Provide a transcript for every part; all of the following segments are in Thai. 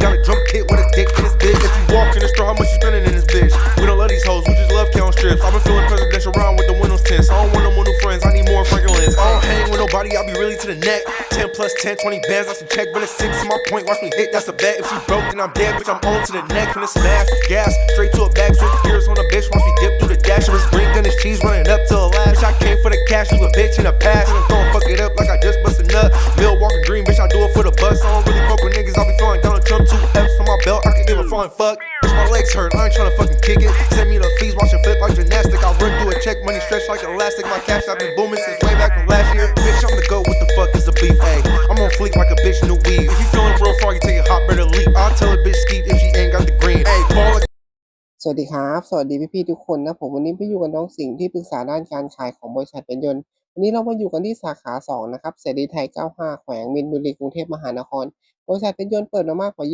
got a drum kit with a dick in his bitch. If you walk in the store, how much you spending in this bitch? We don't love these hoes, we just love count strips. I've been feeling presidential round with the windows tints. I don't want no more new friends, I need more Franklin's. I don't hang with nobody, I'll be really to the neck. 10 plus 10, 20 bands, that's a check. But it's six to my point, watch me hit, that's a bet. If she broke, then I'm dead, bitch, I'm on to the neck. When it's smash, gas, straight to a bag, switch gears on a bitch, watch me dip through the dash. If it's green, then it's cheese running up to a last. I came for the cash, you a bitch in the past. And I'm gon' fuck it up like I just bust a nut. Milwaukee Green, bitch, I do it for the bus. I don't I can give a flying fuck. Bitch, my legs hurt, I ain't tryna fucking kick it. Send me the fees, watch it flip like gymnastic. I run through a check, money stretch like elastic. My cash, I've been booming since way back from last year. Bitch, I'm the go, what the fuck is the beef, ayy? I'm on fleek like a bitch new weed. If you feeling real froggy, take a hot, better leap. I'll tell a bitch skeet if she ain't got the green. Ayy, ball like สวัสดีครับ สวัสดีพี่ๆทุกคนนะผมวันนี้ไปอยู่กับน้องสิงห์ที่ปรึกษาด้านการขายของบริษัทเป็นยนต์วันนี้เรามาอยู่กันที่สาขา 2 นะครับเสรีไทย 95 แขวงมินบุรีกรุงเทพมหานคร บริษัทเป็นยนต์เปิดมามากกว่า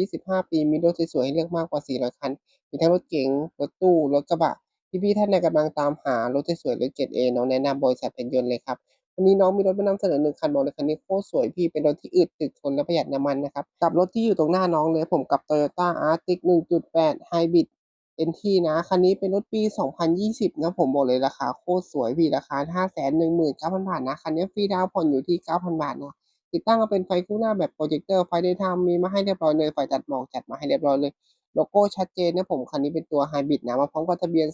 25 ปี มีรถสวยๆให้เลือกมากกว่า 400 คัน มีทั้งรถเก๋ง รถตู้ รถกระบะ พี่ๆท่านใดกำลังตามหารถสวยๆรถเกรดเอน้องแนะนำบริษัทเป็นยนต์เลยครับ วันนี้น้องมีรถมานำเสนอหนึ่งคันบอกเลยคันนี้โคตรสวยพี่ เป็นรถที่อึดถึกทนและประหยัดน้ำมันนะครับ กับรถที่อยู่ตรงหน้าน้องเลย ผมกับ Toyota Arctic 1.8 Hybrid เอ็นทีนะ คันนี้เป็นรถปี 2020 นะผมบอกเลยราคาโคตรสวยพี่ราคา 519,000 บาทนะ คันนี้ฟรีดาวน์ผ่อนอยู่ที่ 9,000 บาทนะ ติดตั้งมาเป็นไฟคู่หน้าแบบโปรเจคเตอร์ไฟเดย์ไทม์มีมาให้เรียบร้อยเลยไฟตัดหมอกจัดมาให้เรียบร้อยเลยโลโก้ชัดเจนนะผมคันนี้เป็นตัวไฮบริดนะมาพร้อมกับทะเบียน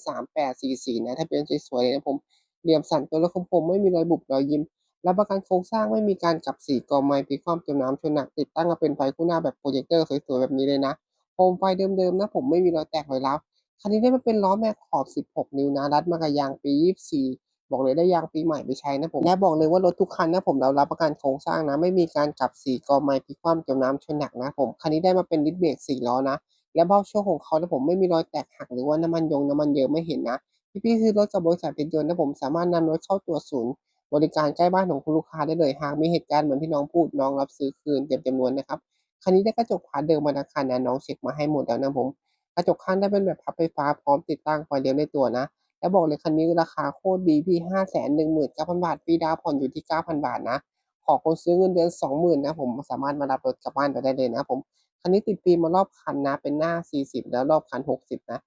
3844 นะทะเบียนสวยๆเลยนะผมเหลี่ยมสันตัวรถคมๆไม่มีรอยบุบรอยยิ้มรับประกันโครงสร้างไม่มีการกลับสีกอไม้พลิคว่ำจมน้ำชนหนักติดตั้งมาเป็นไฟคู่หน้าแบบโปรเจคเตอร์สวยๆแบบนี้เลยนะโคมไฟเดิมๆนะผมไม่มีรอยแตกรอยร้าวคันนี้ได้มาเป็นล้อแม็กขอบ 16 นิ้วนะรัดมากับยางปี 24 บอกเลยได้ยางปีใหม่ไปใช้นะผม และบอกเลยว่ารถทุกคันนะผมเรารับประกันโครงสร้างนะ ไม่มีการกลับสีกอไม้พลิกคว่ำจมน้ำชนหนักนะผมคันนี้ได้มาเป็นดิสเบรก4ล้อนะ และเบ้าโชคของเขานะผมไม่มีรอยแตกหักหรือว่าน้ำมันยงน้ำมันเยอะไม่เห็นนะพี่ๆซื้อรถกับบริษัทเป็นยนต์นะผมสามารถนำรถเข้าตรวจศูนย์บริการใกล้บ้านของคุณลูกค้าได้เลยหากมีเหตุการณ์เหมือนที่น้องพูดน้องรับซื้อคืนเต็มจำนวนนะครับคันนี้ได้กระจกพาร์ทเดิมมาทั้งคันนะน้องเช็คมาให้หมดแล้วนะผมกระจกข้างได้เป็นแบบพับไฟฟ้าพร้อมติดตั้งไฟเลี้ยวในตัวนะ แล้วบอกเลยคันนี้ราคาโคตรดีพี่ห้าแสนหนึ่งหมื่นเก้าพันบาทฟรีดาวผ่อนอยู่ที่เก้าพันบาทนะ ขอคนซื้อเงินเดือนสองหมื่นนะผมสามารถมารับรถกลับบ้านไปได้เลยนะผมคันนี้ติดฟิล์มมารอบคันนะเป็นหน้า40แล้วรอบคัน60นะ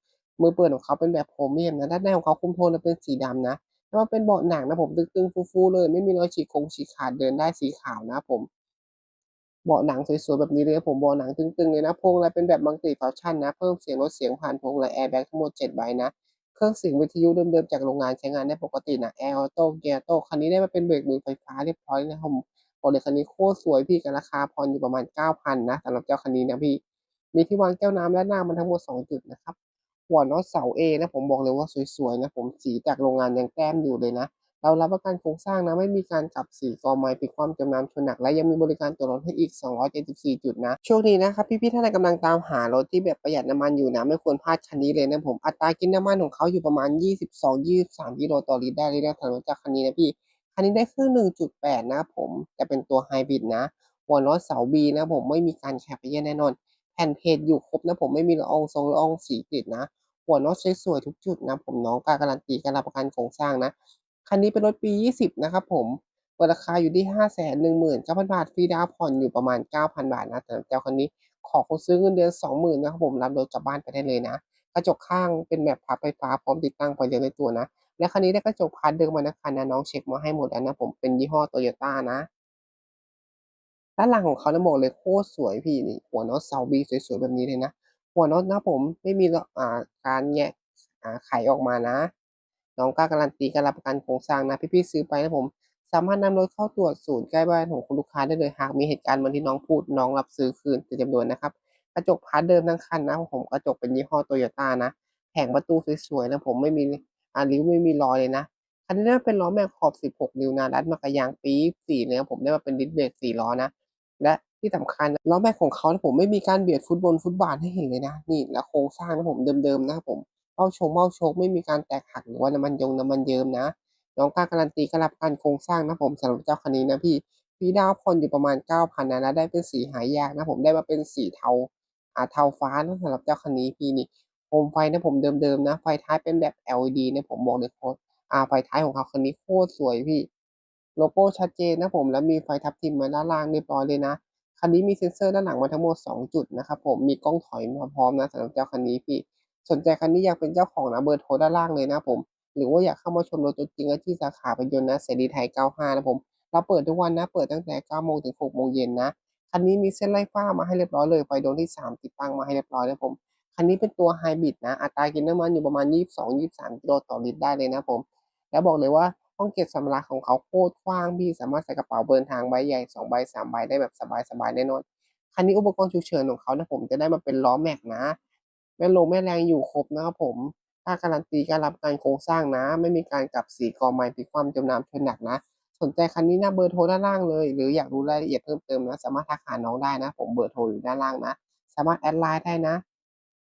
มือเปิดของเขาเป็นแบบโพรเมียมนะด้านในของเขาคุมโทนเป็นสีดำนะแล้วมันเป็นเบาะหนังนะผมตึงๆฟูๆเลย ไม่มีรอยฉีกคงฉีกขาดเดินได้สีขาวนะผมเบาะหนังสวยๆแบบนี้เลยผมเบาะหนังตึงๆเลยนะพวงอะไรเป็นแบบมัลติฟังชันนะ เพิ่มเสียงลดเสียงผ่านพวงอะไรแอร์แบ็กทั้งหมด7ใบนะ เครื่องเสียงวิทยุเดิมๆจากโรงงานใช้งานได้ปกตินะแอร์ออโต้เกียร์โต้คันนี้ได้มาเป็นเบรกมือไฟฟ้าเรียบร้อยนะครับผมบอกเลยคันนี้โคตรสวยพี่กันราคาพรออยู่ประมาณ 9,000 นะสำหรับเจ้าคันนี้นะพี่ มีที่วางแก้วน้ำด้านหน้ามันทั้งหมด 2 จุดนะครับหัวน็อตเสาเอนะผมบอกเลยว่าสวยๆนะผมสีจากโรงงานยังแก้มอยู่เลยนะ เรารับประกันโครงสร้างนะไม่มีการกลับสีกอไม้พลิกคว่ำจมน้ำชนหนักและยังมีบริการตรวจรถให้อีก 274 จุดนะช่วงนี้นะครับพี่ๆท่านใดกำลังตามหารถที่แบบประหยัดน้ำมันอยู่นะไม่ควรพลาดคันนี้เลยนะผมอัตรากินน้ำมันของเขาอยู่ประมาณ 22-23กิโลต่อลิตรได้เลยนะสำหรับจากคันนี้นะพี่คันนี้ได้เครื่อง 1.8 นะผมจะเป็นตัวไฮบริดนะหัวน็อเสา B นะผมไม่มีการแคบไปเยอะแน่นอน แผ่นเพจอยู่ครบนะผมไม่มีละอองทรงละอองสีติดนะ หัวน็อตสวยๆทุกจุดนะผมน้องกล้าการันตีการรับประกันโครงสร้างนะ คันนี้เป็นรถปี 20 นะครับผม เปิดราคาอยู่ที่ 519,000 บาท ฟรีดาวผ่อนอยู่ประมาณ 9,000 บาทนะ แต่เจ้าคันนี้ขอคนซื้อเงินเดือน 20,000นะครับผม รับรถกลับบ้านไปได้เลยนะ กระจกข้างเป็นแบบพับไฟฟ้าพร้อมติดตั้งไฟเลี้ยวในตัวนะ และคันนี้ได้กระจกพาร์ทเดิมมานะคันนะน้องเช็คมาให้หมดแล้วนะผม เป็นยี่ห้อโตโยต้านะด้านหลังของเขานะบอกเลยโคตรสวยพี่นี่หัวน็อตเสาบีสวยๆแบบนี้เลยนะ หัวน็อตนะผมไม่มีอ่าการแงะอ่ไขออกมานะ น้องกล้าการันตีการรับประกันโครงสร้างนะพี่ๆซื้อไปนะผม สามารถนำรถเข้าตรวจศูนย์ใกล้บ้านของคุณลูกค้าได้เลยหากมีเหตุการณ์เหมือนที่น้องพูดน้องรับซื้อคืนเป็นจำนวนนะครับกระจกพาร์ทเดิมทั้งคันนะผมกระจกเป็นยี่ห้อโตโยต้านะแผงประตูสวยๆนะผมไม่มีอ่าริ้วไม่มีรอยเลยนะคันนี้เป็นล้อแม็กขอบ 16 นิ้วนะรัดมากับยางปี4เลยนะผมได้มาเป็นดิสเบรก4ล้อนะและที่สำคัญล้อแม็กของเขานะผมไม่มีการเบียดฟุตบอลฟุตบาทให้เห็นเลยนะนี่แล้วโครงสร้างนะผมเดิมๆนะผม เบ้าชงเบ้าชคไม่มีการแตกหักหรือว่าน้ำมันยงน้ำมันเยิ้มนะน้องกล้าการันตีการรับประกันโครงสร้างนะผมสำหรับเจ้าคันนี้นะพี่พี่ดาวน์ผ่อนอยู่ประมาณ 9,000นะและได้เป็นสีหายากนะผมได้มาเป็นสีเทาอ่าเทาฟ้านะสำหรับเจ้าคันนี้พี่นี่โคมไฟนะผมเดิมๆนะไฟท้ายเป็นแบบ LED นะผมบอกเลยโคตรอ่าไฟท้ายของเขาคันนี้โคตรสวยพี่ โลโก้ชัดเจนนะผมแล้วมีไฟทับทิมมาด้านล่างเรียบร้อยเลยนะคันนี้มีเซ็นเซอร์ด้านหลังมาทั้งหมด 2 จุดนะครับผมมีกล้องถอยมาพร้อมนะสำหรับเจ้าคันนี้พี่ สนใจคันนี้อยากเป็นเจ้าของนะเบอร์โทรด้านล่างเลยนะผม หรือว่าอยากเข้ามาชมรถตัวจริงที่สาขาพยนต์นะเสรีไทย 95 นะผม เราเปิดทุกวันนะ เปิดตั้งแต่ 9 โมงถึง 6 โมงเย็นนะ คันนี้มีเส้นไล่ฟ้ามาให้เรียบร้อยเลย ไฟดวงที่ 3 ติดตั้งมาให้เรียบร้อยนะผม คันนี้เป็นตัวไฮบริดนะ อัตรากินน้ำมันอยู่ประมาณ 22-23กิโลต่อลิตรได้เลยนะผม แล้วบอกเลยว่าห้องเก็บสัมภาระของเขาโคตรกว้างพี่สามารถใส่กระเป๋าเดินทางใบใหญ่2ใบ3ใบได้แบบสบายๆแน่นอนคันนี้อุปกรณ์ฉุกเฉินของเขานะผมจะได้มาเป็นล้อแม็กนะ แม่ลมแม่แรงอยู่ครบนะครับผมค่าการันตีการรับการโครงสร้างนะ ไม่มีการกลับสีกอไม้พลิกคว่ำจมน้ำชนหนักนะ สนใจคันนี้นะเบอร์โทรด้านล่างเลย หรืออยากรู้รายละเอียดเพิ่มเติมนะ สามารถทักหาน้องได้นะ ผมเบอร์โทรอยู่ด้านล่างนะ สามารถแอดไลน์ได้นะ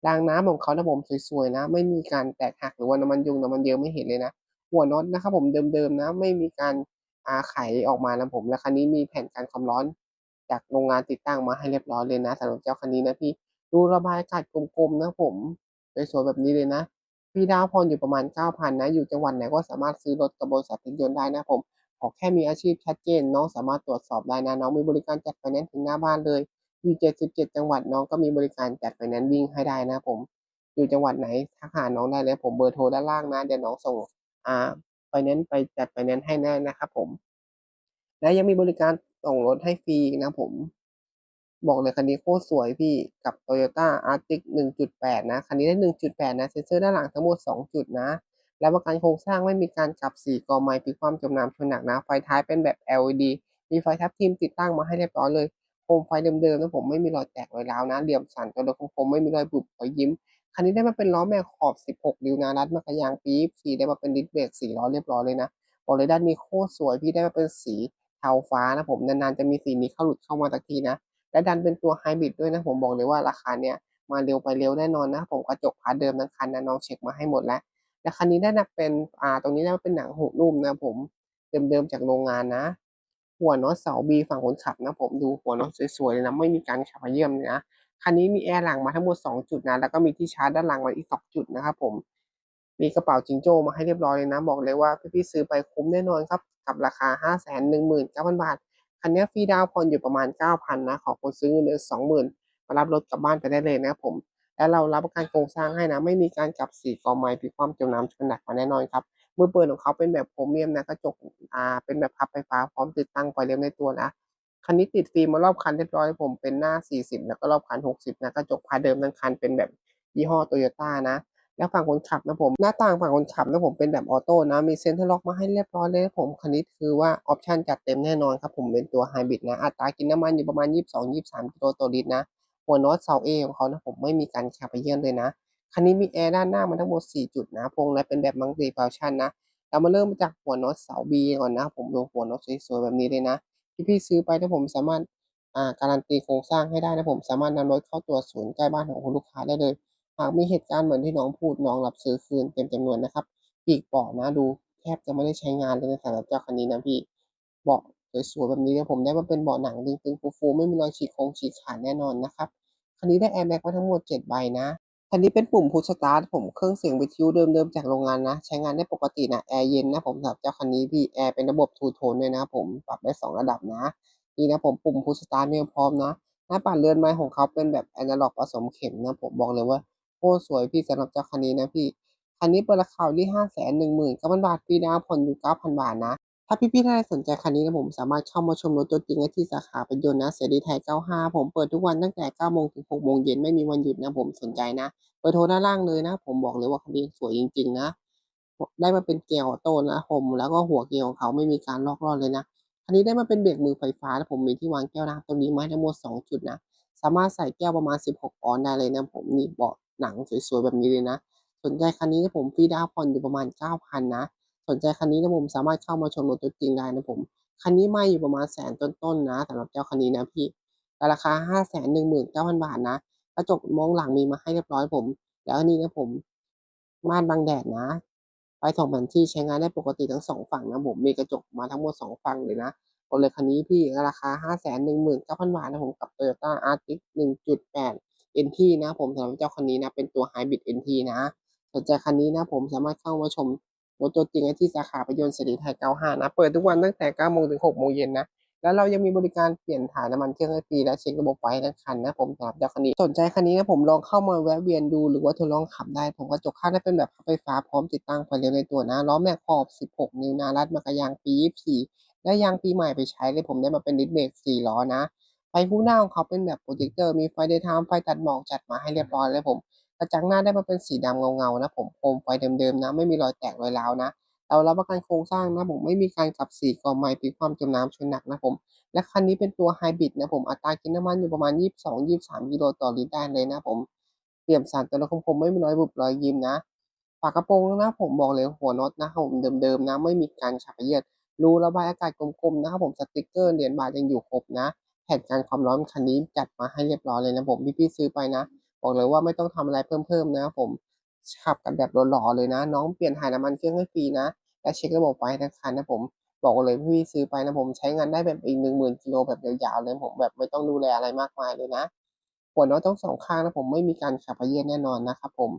รางน้ำของเขานะผมสวยๆนะ ไม่มีการแตกหักหรือว่าน้ำมันยุงน้ำมันเยอะไม่เห็นเลยนะ หัวน็อตนะครับผมเดิมๆนะ ไม่มีการอาไขออกมานะผมและคันนี้มีแผ่นกันความร้อน จากโรงงานติดตั้งมาให้เรียบร้อยเลยนะสำหรับเจ้าคันนี้นะพี่ ดูระบายอากาศกลมๆนะผมสวยๆแบบนี้เลยนะพี่ดาวพรอยู่ประมาณ 9,000 นะ อยู่จังหวัดไหนก็สามารถซื้อรถกับบริษัทรถยนต์ได้นะผม ขอแค่มีอาชีพชัดเจน น้องสามารถตรวจสอบได้นะ น้องมีบริการจัดไฟแนนซ์ถึงหน้าบ้านเลยอยู่77 จังหวัดน้องก็มีบริการจัดไฟแนนซ์วิ่งให้ได้นะผม อยู่จังหวัดไหนทักหาน้องได้เลยผมเบอร์โทรด้านล่างนะเดี๋ยวน้องส่งอ่าไฟแนนซ์ไปจัดไฟแนนซ์ให้ได้นะครับผม และยังมีบริการส่งรถให้ฟรีนะผม บอกเลยคันนี้โคตรสวยพี่กับ Toyota Arctic 1.8 นะ คันนี้ได้ 1.8 นะ เซ็นเซอร์ด้านหลังทั้งหมด 2 จุดนะ และประกันโครงสร้างไม่มีการกลับสีกอไม้พลิกคว่ำจมน้ำชนหนักนะ ไฟท้ายเป็นแบบ LED มีไฟทับทิมติดตั้งมาให้เรียบร้อยเลยโคมไฟเดิมๆนะผมไม่มีรอยแตกรอยร้าวนะเหลี่ยมสันตัวรถคมๆไม่มีรอยบุบรอยยิ้ม คันนี้ได้มาเป็นล้อแม็กขอบ 16 นิ้วนะรัดมากระยางปี๊บสีได้มาเป็นดิสเบรก4ล้อเรียบร้อยเลยนะบอกเลยด้านนี้โคตรสวยพี่ได้มาเป็นสีเทาฟ้านะผมนานๆจะมีสีนี้เข้าหลุดเข้ามาสักทีนะ และดันเป็นตัวไฮบริดด้วยนะผมบอกเลยว่าราคาเนี้ยมาเร็วไปเร็วแน่นอนนะผมกระจกพาร์ทเดิมทั้งคันนะน้องเช็คมาให้หมดแล้วและคันนี้ได้นักเป็นอ่าตรงนี้ได้เป็นหนังหูนุ่มนะผมเดิมๆจากโรงงานนะ หัวน็อตเสาบีฝั่งคนขับนะผมดูหัวน็อตสวยๆเลยนะไม่มีการขับเยี่ยมเลยนะคันนี้มีแอร์หลังมาทั้งหมด 2 จุดนะแล้วก็มีที่ชาร์จด้านหลังมาอีก 2 จุดนะครับผมมีกระเป๋าจิงโจ้มาให้เรียบร้อยเลยนะ บอกเลยว่าพี่ๆซื้อไปคุ้มแน่นอนครับ กับราคา 5 1 9 0 0 0 บาท คันนี้ฟรีดาวน์ผ่อนอยู่ประมาณ 9,000นะขอคนซื้อเงินเดือน20,000มารับรถกลับบ้านไปได้เลยนะครับผมและเรารับประกันโครงสร้างให้นะ ไม่มีการกลับสีกอไม้พิคว่ำจมน้ำชนหนักมาแน่นอนครับมือเปิดของเขาเป็นแบบโพรเมียมนะกระจกอ่าเป็นแบบพับไฟฟ้าพร้อมติดตั้งไฟเลี้ยวในตัวนะคันนี้ติดฟิล์มมารอบคันเรียบร้อยผมเป็นหน้า 40 แล้วก็รอบคัน 60 นะกระจกพาเดิมทั้งคันเป็นแบบยี่ห้อโตโยต้านะ แล้วฝั่งคนขับนะผม หน้าต่างฝั่งคนขับนะผมเป็นแบบออโต้นะมีเซ็นทรัลล็อกมาให้เรียบร้อยเลยผมคันนี้คือว่าออปชันจัดเต็มแน่นอนครับผมเป็นตัวไฮบริดนะอัตรากินน้ำมันอยู่ประมาณ 22-23กิโลต่อลิตรนะหัวน็อตเสาเอของเขานะผมไม่มีการขับไปเยื่อนเลยนะคันนี้มีแอร์ด้านหน้ามาทั้งหมด 4 จุดนะพวงและเป็นแบบมังกรีฟังชันนะเรามาเริ่มจากหัวน็อตเสาบีก่อนนะผมดูหัวน็อตสวยๆแบบนี้เลยนะที่พี่ซื้อไปนะผมสามารถอ่าการันตีโครงสร้างให้ได้นะผมสามารถนำรถเข้าตรวศูนย์ใกล้บ้านของคุณลูกค้าได้เลย หากมีเหตุการณ์เหมือนที่น้องพูดน้องรับซื้อคืนเต็มจำนวนนะครับปีกเบาะนะดูแทบจะไม่ได้ใช้งานเลยนะสำหรับเจ้าคันนี้นะพี่เบาะสวยๆแบบนี้เนี่ยผมได้มาเป็นเบาะหนังตึงๆฟูๆไม่มีรอยฉีกโครงฉีกขาดแน่นอนนะครับคันนี้ได้แอร์แบ็กมาทั้งหมด7ใบนะคันนี้เป็นปุ่มพุชสตาร์ทผมเครื่องเสียงวิทยุเดิมๆจากโรงงานนะ ใช้งานได้ปกตินะแอร์เย็นนะผมสำหรับเจ้าคันนี้พี่แอร์เป็นระบบทูโทนด้วยนะผมปรับได้สองระดับนะนี่นะผมปุ่มพุชสตาร์ทเนี่ยพร้อมนะหน้าปัดเรือนไม้ของเขาเป็นแบบแอนาล็อกผสมเข็มนะผมบอกเลยว่า โคตรสวยพี่สำหรับเจ้าคันนี้นะพี่ คันนี้เปิดราคาที่ห้าแสนหนึ่งหมื่นเก้าพันบาทฟรีดาวน์ผ่อนอยู่เก้าพันบาทนะ ถ้าพี่ๆท่านใดสนใจคันนี้นะผมสามารถเข้ามาชมรถตัวจริงได้ที่สาขาป็นยนต์นะเสรีไทย 95 ผมเปิดทุกวันตั้งแต่9โมงถึง6โมงเย็นไม่มีวันหยุดนะผมสนใจนะเบอร์โทรด้านล่างเลยนะ ผมบอกเลยว่าคันนี้สวยจริง ๆ นะ ได้มาเป็นเกียร์ออโต้นะผมแล้วก็หัวเกียร์ของเขาไม่มีการลอกล่อนเลยนะคันนี้ได้มาเป็นเบรกมือไฟฟ้านะผมมีที่วางแก้วน้ำตรงนี้มาทั้งหมด2จุดนะสามารถใส่แก้วประมาณ 16 ออนได้เลยนะผมนี่เบาะ หนังสวยๆแบบนี้เลยนะ สนใจคันนี้นะผมฟรีดาวน์ผ่อนอยู่ประมาณ 9,000 นะ สนใจคันนี้นะผมสามารถเข้ามาชมรถตัวจริงได้นะผมคันนี้ไม่อยู่ประมาณแสนต้นๆนะสำหรับเจ้าคันนี้นะพี่แต่ราคา 519,000 บาทนะกระจกมองหลังมีมาให้เรียบร้อยผม แล้วอันนี้นะผมม่านบังแดดนะไฟส่องแผนที่ใช้งานได้ปกติทั้งสองฝั่งนะผมมีกระจกมาทั้งหมด2ฝั่งเลยนะบอกเลยคันนี้พี่ราคา 519,000 บาทนะผมกับ Toyota Arctic 1.8 NT นะผมสำหรับเจ้าคันนี้นะเป็นตัว Hybrid NT นะสนใจคันนี้นะผมสามารถเข้ามาชมรถตัวจริงได้ที่สาขาพยนต์สรีไทย 95 นะ เปิดทุกวันตั้งแต่ 9 โมงถึง 6 โมงเย็นนะ แล้วเรายังมีบริการเปลี่ยนถ่ายน้ำมันเครื่องให้ฟรีและเช็คระบบไฟทั้งคันนะผมสำหรับเจ้าคันนี้ สนใจคันนี้นะผมลองเข้ามาแวะเวียนดูหรือว่าทดลองขับได้ ผมกระจกข้างได้เป็นแบบพับไฟฟ้าพร้อมติดตั้งไฟเลี้ยวในตัวนะ ล้อแม็กขอบ 16 นิ้วนะรัดมากระยางปี 24และยางปีใหม่ไปใช้เลยผมได้มาเป็นดิสเบรก4ล้อนะ ไฟคู่หน้าของเขาเป็นแบบโปรเจคเตอร์มีไฟเดย์ไทม์ไฟตัดหมอกจัดมาให้เรียบร้อยเลยผมกระจังหน้าได้มาเป็นสีดำเงาๆนะผมโคมไฟเดิมๆนะไม่มีรอยแตกรอยร้าวนะเรารับประกันโครงสร้างนะผมไม่มีการกลับสีก่อไม้ปีความจมน้ำชนหนักนะผม และคันนี้เป็นตัวไฮบริดนะผมอัตรากินน้ำมันอยู่ประมาณ 22-23กิโลต่อลิตรได้เลยนะผมเปี่ยมสารตัวละคมๆไม่มีรอยบุบรอยยิ้มนะฝากระโปรงนะผมบอกเลยหัวน็อตนะครับผมเดิมๆนะไม่มีการขับเยียดรูระบายอากาศกลมๆนะครับผมสติกเกอร์เหรียญบาทยังอยู่ครบนะ ผ่นกันความร้อนคันนี้จัดมาให้เรียบร้อยเลยนะผมพี่ๆซื้อไปนะ บอกเลยว่าไม่ต้องทำอะไรเพิ่มๆนะผมขับกันแบบหล่อๆเลยนะ น้องเปลี่ยนถ่ายน้ำมันเครื่องให้ฟรีนะ และเช็คระบบไฟทั้งคันนะผมบอกเลยพี่ๆซื้อไปนะผมใช้งานได้แบบอีกหนึ่งหมื่นกิโลแบบยาวๆเลยผมแบบไม่ต้องดูแลอะไรมากมายเลยนะหัวน็องตทั้งสองข้างนะผมไม่มีการขับเยียดแน่นอนนะครับผม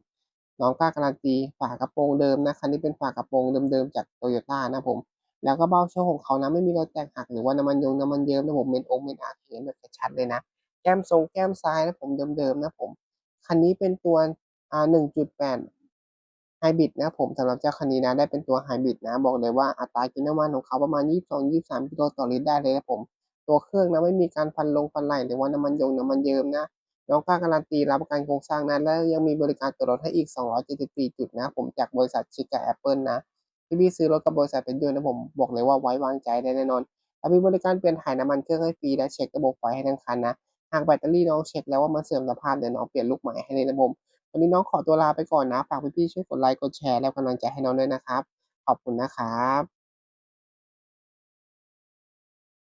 น้องกล้าการันตีฝากระโปรงเดิมนะคันนี้เป็นฝากระโปรงเดิมๆจากโตโยต้านะผม แล้วก็เบ้าโชว์ของเขานะไม่มีรอยแตกหักหรือว่าน้ำมันยงน้ำมันเยิ้มนะผมเมนองค์เมนอาร์เห็นแบบชัดเลยนะ แก้มทรงแก้มซ้ายนะผมเดิมๆนะผมคันนี้เป็นตัวอ่า1.8ไฮบริดนะผมสำหรับเจ้าคันนี้นะได้เป็นตัวไฮบริดนะ บอกเลยว่าอัตรากินน้ำมันของเขาประมาณ 22-23กิโลต่อลิตรได้เลยนะผม ตัวเครื่องนะไม่มีการฟันลงฟันไหลหรือว่าน้ำมันยงน้ำมันเยิ้มนะน้องก้าการันตีรับประกันโครงสร้างนะและยังมีบริการตรวจรถให้อีก 274 จุดนะ ผมจากบริษัทชิกกับแอปเปิลนะ ที่พี่ซื้อรถกับบริษัทเป็นยนต์นะผมบอกเลยว่าไว้วางใจได้แน่นอนและมีบริการเปลี่ยนถ่ายน้ำมันเครื่องให้ฟรีและเช็คระบบไฟให้ทั้งคันนะหากแบตเตอรี่น้องเช็คแล้วว่ามันเสื่อมสภาพเดี๋ยวน้องเปลี่ยนลูกใหม่ให้เลยนะผมวันนี้น้องขอตัวลาไปก่อนนะฝากพี่ๆช่วยกดไลค์กดแชร์และกำลังใจให้น้องด้วยนะครับ ขอบคุณนะครับ